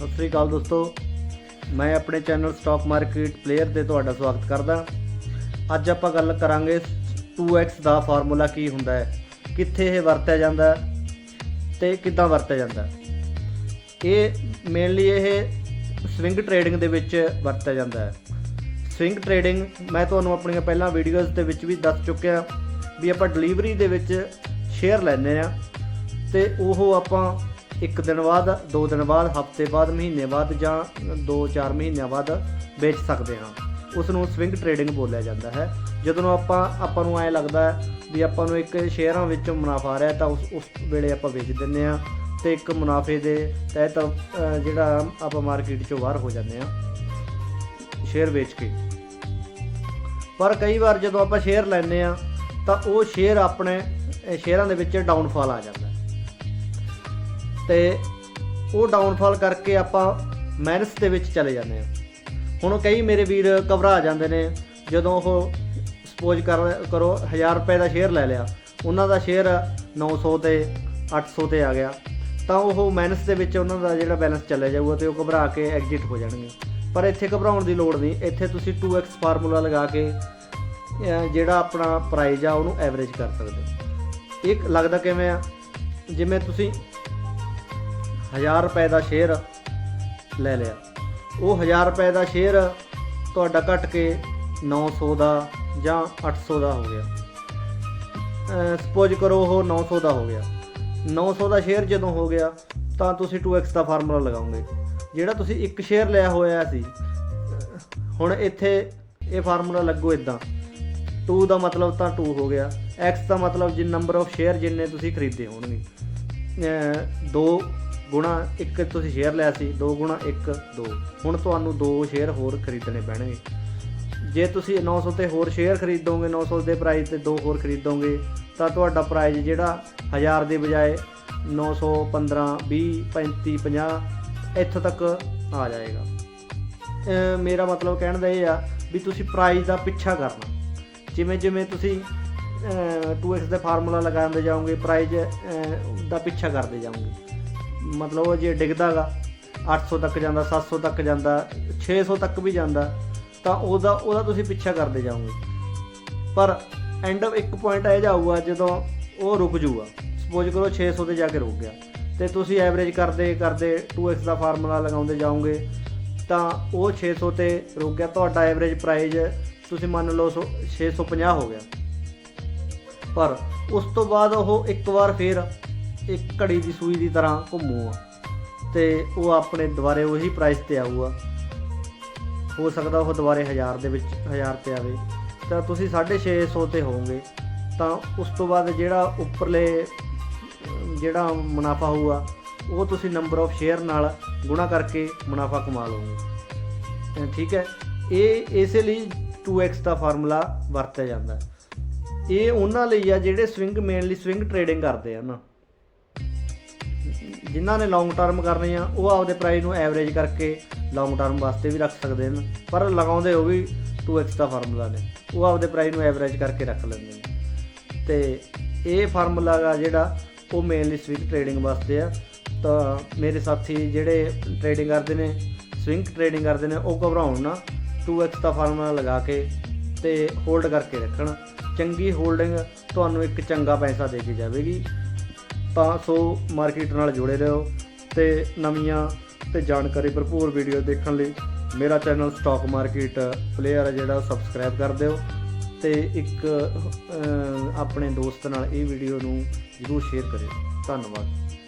ਸਤਿ ਸ੍ਰੀ ਅਕਾਲ ਦੋਸਤੋ। ਮੈਂ ਆਪਣੇ ਚੈਨਲ ਸਟਾਕ ਮਾਰਕੀਟ ਪਲੇਅਰ ਤੇ ਤੁਹਾਡਾ ਸਵਾਗਤ ਕਰਦਾ। ਅੱਜ ਆਪਾਂ ਗੱਲ ਕਰਾਂਗੇ 2x ਦਾ ਫਾਰਮੂਲਾ ਕੀ ਹੁੰਦਾ ਹੈ, ਕਿੱਥੇ ਇਹ ਵਰਤਿਆ ਜਾਂਦਾ ਹੈ ਤੇ ਕਿੱਦਾਂ ਵਰਤਿਆ ਜਾਂਦਾ ਇਹ ਮੇਨਲੀ ਇਹ ਸਵਿੰਗ ਟ੍ਰੇਡਿੰਗ ਦੇ ਵਿੱਚ ਵਰਤਿਆ ਜਾਂਦਾ ਹੈ। ਸਵਿੰਗ ਟ੍ਰੇਡਿੰਗ ਮੈਂ ਤੁਹਾਨੂੰ ਆਪਣੀਆਂ ਪਹਿਲਾਂ ਵੀਡੀਓਜ਼ ਦੇ ਵਿੱਚ ਵੀ ਦੱਸ ਚੁੱਕਿਆ ਵੀ ਆਪਾਂ ਡਿਲੀਵਰੀ ਦੇ ਵਿੱਚ ਸ਼ੇਅਰ ਲੈਂਦੇ ਆ ਤੇ ਉਹ ਆਪਾਂ ਇੱਕ ਦਿਨ ਬਾਅਦ, ਦੋ ਦਿਨ ਬਾਅਦ, ਹਫ਼ਤੇ ਬਾਅਦ, ਮਹੀਨੇ ਬਾਅਦ ਜਾਂ 2-4 ਮਹੀਨਿਆਂ ਬਾਅਦ ਵੇਚ ਸਕਦੇ ਹਾਂ। ਉਸ ਨੂੰ ਸਵਿੰਗ ਟਰੇਡਿੰਗ ਬੋਲਿਆ ਜਾਂਦਾ ਹੈ। ਜਦੋਂ ਆਪਾਂ ਆਪਾਂ ਨੂੰ ਐ ਲੱਗਦਾ ਵੀ ਆਪਾਂ ਨੂੰ ਇੱਕ ਸ਼ੇਅਰਾਂ ਵਿੱਚੋਂ ਮੁਨਾਫਾ ਆ ਰਿਹਾ ਤਾਂ ਉਸ ਉਸ ਵੇਲੇ ਆਪਾਂ ਵੇਚ ਦਿੰਦੇ ਆ ਤੇ ਇੱਕ ਮੁਨਾਫੇ ਦੇ ਤਹਿਤ ਜਿਹੜਾ ਆਪਾਂ ਮਾਰਕੀਟ ਚੋਂ ਬਾਹਰ ਹੋ ਜਾਂਦੇ ਆ ਸ਼ੇਅਰ ਵੇਚ ਕੇ। ਪਰ ਕਈ ਵਾਰ ਜਦੋਂ ਆਪਾਂ ਸ਼ੇਅਰ ਲੈਂਦੇ ਆ ਤਾਂ ਉਹ ਸ਼ੇਅਰ ਆਪਣੇ ਸ਼ੇਅਰਾਂ ਦੇ ਵਿੱਚ ਡਾਊਨਫਾਲ ਆ ਜਾਂਦਾ ਤੇ ਉਹ ਡਾਊਨਫਾਲ ਕਰਕੇ ਆਪਾਂ ਮਾਈਨਸ ਦੇ ਵਿੱਚ ਚਲੇ ਜਾਂਦੇ ਆ ਹੁਣ ਕਈ ਮੇਰੇ ਵੀਰ ਘਬਰਾ ਜਾਂਦੇ ਨੇ, ਜਦੋਂ ਉਹ ਸਪੋਜ਼ ਕਰ, ਕਰੋ 1000 ਰੁਪਏ ਦਾ ਸ਼ੇਅਰ ਲੈ ਲਿਆ, ਉਹਨਾਂ ਦਾ ਸ਼ੇਅਰ 900 ਤੇ 800 ਤੇ ਆ ਗਿਆ। ਤਾਂ ਉਹ ਮਾਈਨਸ ਦੇ ਵਿੱਚ ਉਹਨਾਂ ਦਾ ਜਿਹੜਾ ਬੈਲੈਂਸ ਚੱਲਿਆ ਜਾਊਗਾ ਤੇ ਉਹ ਘਬਰਾ ਕੇ ਐਗਜ਼ਿਟ ਹੋ ਜਾਣਗੇ। ਪਰ ਇੱਥੇ ਘਬਰਾਉਣ ਦੀ ਲੋੜ ਨਹੀਂ, ਇੱਥੇ ਤੁਸੀਂ 2x ਫਾਰਮੂਲਾ ਲਗਾ ਕੇ ਜਿਹੜਾ ਆਪਣਾ ਪ੍ਰਾਈਜ਼ ਆ ਉਹਨੂੰ ਐਵਰੇਜ ਕਰ ਸਕਦੇ ਹੋ। ਇਹ ਲੱਗਦਾ ਕਿਵੇਂ ਆ? ਜਿਵੇਂ ਤੁਸੀਂ 1000 ਰੁਪਏ ਦਾ ਸ਼ੇਅਰ ਲੈ ਲਿਆ। ਉਹ 1000 ਰੁਪਏ ਦਾ ਸ਼ੇਅਰ ਤੁਹਾਡਾ ਘਟ ਕੇ 900 ਦਾ ਜਾਂ 800 ਦਾ ਹੋ ਗਿਆ। ਸਪੋਜ਼ ਕਰੋ ਉਹ 900 ਦਾ ਹੋ ਗਿਆ। 900 ਦਾ ਸ਼ੇਅਰ ਜਦੋਂ ਹੋ ਗਿਆ, ਤਾਂ ਤੁਸੀਂ 2x ਦਾ ਫਾਰਮੂਲਾ ਲਗਾਓਗੇ। ਜਿਹੜਾ ਤੁਸੀਂ ਇੱਕ ਸ਼ੇਅਰ ਲਿਆ ਹੋਇਆ ਸੀ, ਹੁਣ ਇੱਥੇ ਇਹ ਫਾਰਮੂਲਾ ਲੱਗੋ ਇਦਾਂ 2 ਦਾ ਮਤਲਬ ਤਾਂ 2 ਹੋ ਗਿਆ। X ਦਾ ਮਤਲਬ ਜਿੰਨ ਨੰਬਰ ਆਫ ਸ਼ੇਅਰ ਜਿੰਨੇ ਤੁਸੀਂ ਖਰੀਦੇ ਹੋਣਗੇ। 2 ਗੁਣਾ ਇੱਕ ਤੁਸੀਂ ਸ਼ੇਅਰ ਲਿਆ ਸੀ 2 ਗੁਣਾ 1 2 ਹੁਣ ਤੁਹਾਨੂੰ 2 ਸ਼ੇਅਰ ਹੋਰ ਖਰੀਦਣੇ ਪੈਣਗੇ। ਜੇ ਤੁਸੀਂ 900 ਤੇ ਹੋਰ ਸ਼ੇਅਰ ਖਰੀਦੋਗੇ 900 ਦੇ ਪ੍ਰਾਈਸ ਤੇ 2 ਹੋਰ ਖਰੀਦੋਗੇ, ਤਾਂ ਤੁਹਾਡਾ ਪ੍ਰਾਈਸ ਜਿਹੜਾ 1000 ਦੇ ਬਜਾਏ 915 20 35 50 ਇੱਥੋਂ ਤੱਕ ਆ ਜਾਏਗਾ। ਮੇਰਾ ਮਤਲਬ ਕਹਿਣ ਦਾ ਇਹ ਆ ਵੀ ਤੁਸੀਂ ਪ੍ਰਾਈਸ ਦਾ ਪਿੱਛਾ ਕਰਨਾ। ਜਿਵੇਂ ਜਿਵੇਂ ਤੁਸੀਂ, ਅਹ 2x ਦਾ ਫਾਰਮੂਲਾ ਲਗਾਉਂਦੇ ਜਾਓਗੇ ਪ੍ਰਾਈਸ ਦਾ ਪਿੱਛਾ ਕਰਦੇ ਜਾਓਗੇ। ਮਤਲਬ ਉਹ ਜੇ ਡਿੱਗਦਾਗਾ 800 ਤੱਕ ਜਾਂਦਾ 700 ਤੱਕ ਜਾਂਦਾ 600 ਤੱਕ ਵੀ ਜਾਂਦਾ, ਤਾਂ ਉਹਦਾ ਉਹਦਾ ਤੁਸੀਂ ਪਿੱਛਾ ਕਰਦੇ ਜਾਓਗੇ। ਪਰ ਐਂਡ ਇੱਕ ਪੁਆਇੰਟ ਇਹ ਜਾਊਗਾ, ਜਦੋਂ ਉਹ ਰੁਕ ਜੂਗਾ ਸਪੋਜ਼ ਕਰੋ 600 ਤੇ ਜਾ ਕੇ ਰੁਕ ਗਿਆ। ਤੇ ਤੁਸੀਂ ਐਵਰੇਜ ਕਰਦੇ ਕਰਦੇ 2x ਦਾ ਫਾਰਮੂਲਾ ਲਗਾਉਂਦੇ ਜਾਓਗੇ, ਤਾਂ ਉਹ 600 ਤੇ ਰੁਕ ਗਿਆ। ਤੁਹਾਡਾ ਐਵਰੇਜ ਪ੍ਰਾਈਸ ਤੁਸੀਂ ਮੰਨ ਲਓ ਸੌ- 650 ਹੋ ਗਿਆ। ਪਰ ਉਸ ਤੋਂ ਬਾਅਦ ਉਹ ਇੱਕ ਵਾਰ ਫੇਰ ਇੱਕ ਘੜੀ ਦੀ ਸੂਈ ਦੀ ਤਰ੍ਹਾਂ ਘੁੰਮੂਗਾ ਤੇ ਉਹ ਆਪਣੇ ਦੁਬਾਰੇ ਉਹੀ ਪ੍ਰਾਈਸ ਤੇ ਆਊਗਾ। ਹੋ ਸਕਦਾ ਉਹ ਦੁਬਾਰੇ 1000 ਦੇ ਵਿੱਚ 1000 ਤੇ ਆਵੇ। ਤਾਂ ਤੁਸੀਂ 650 ਤੇ ਹੋਵੋਗੇ। ਤਾਂ ਉਸ ਤੋਂ ਬਾਅਦ ਜਿਹੜਾ ਉੱਪਰਲੇ, ਜਿਹੜਾ ਮੁਨਾਫਾ ਹੋਊਗਾ, ਉਹ ਤੁਸੀਂ ਨੰਬਰ ਆਫ ਸ਼ੇਅਰ ਨਾਲ ਗੁਣਾ ਕਰਕੇ ਮੁਨਾਫਾ ਕਮਾ ਲਓਗੇ। ਠੀਕ ਹੈ। ਇਹ ਇਸੇ ਲਈ 2x ਦਾ ਫਾਰਮੂਲਾ ਵਰਤਿਆ ਜਾਂਦਾ। ਹੈ ਇਹ ਉਹਨਾਂ ਲਈ ਆ ਜਿਹੜੇ ਸਵਿੰਗ ਮੇਨਲੀ ਸਵਿੰਗ ਟ੍ਰੇਡਿੰਗ ਕਰਦੇ ਆ ਨਾ। ਜਿਨ੍ਹਾਂ ਨੇ ਲੌਂਗ ਟਰਮ ਕਰਨੀ ਆ, ਉਹ ਆਪਦੇ ਪ੍ਰਾਈਸ ਨੂੰ ਐਵਰੇਜ ਕਰਕੇ ਲੌਂਗ ਟਰਮ ਵਾਸਤੇ ਵੀ ਰੱਖ ਸਕਦੇ ਨੇ ਪਰ ਲਗਾਉਂਦੇ ਉਹ ਵੀ 2x ਦਾ ਫਾਰਮੂਲਾ ਨੇ। ਉਹ ਆਪਦੇ ਪ੍ਰਾਈਸ ਨੂੰ ਐਵਰੇਜ ਕਰਕੇ ਰੱਖ ਲੈਂਦੇ ਨੇ। ਤੇ ਇਹ ਫਾਰਮੂਲਾ ਗਾ ਜਿਹੜਾ ਉਹ ਮੇਨਲੀ ਸਵਿੰਗ ਟ੍ਰੇਡਿੰਗ ਵਾਸਤੇ ਆ। ਤਾਂ ਮੇਰੇ ਸਾਥੀ ਜਿਹੜੇ ਟ੍ਰੇਡਿੰਗ ਕਰਦੇ ਨੇ ਸਵਿੰਗ ਟ੍ਰੇਡਿੰਗ ਕਰਦੇ ਨੇ, ਉਹ ਘਬਰਾਉਣ ਨਾ। 2x ਦਾ ਫਾਰਮੂਲਾ ਲਗਾ ਕੇ ਤੇ ਹੋਲਡ ਕਰਕੇ ਰੱਖਣ। ਚੰਗੀ ਹੋਲਡਿੰਗ ਤੁਹਾਨੂੰ ਇੱਕ ਚੰਗਾ ਪੈਸਾ ਦੇ ਕੇ ਜਾਵੇਗੀ। ਤਾਂ ਸੋ ਮਾਰਕੀਟ ਨਾਲ ਜੁੜੇ ਰਹੋ ਤੇ ਨਵੀਆਂ ਤੇ ਜਾਣਕਾਰੀ ਭਰਪੂਰ ਵੀਡੀਓ ਦੇਖਣ ਲਈ ਮੇਰਾ ਚੈਨਲ ਸਟਾਕ ਮਾਰਕੀਟ ਪਲੇਅਰ ਹੈ ਜਿਹੜਾ ਸਬਸਕ੍ਰਾਈਬ ਕਰ ਦਿਓ ਤੇ ਇੱਕ ਆਪਣੇ ਦੋਸਤ ਨਾਲ ਇਹ ਵੀਡੀਓ ਨੂੰ ਜਰੂਰ ਸ਼ੇਅਰ ਕਰਿਓ। ਧੰਨਵਾਦ।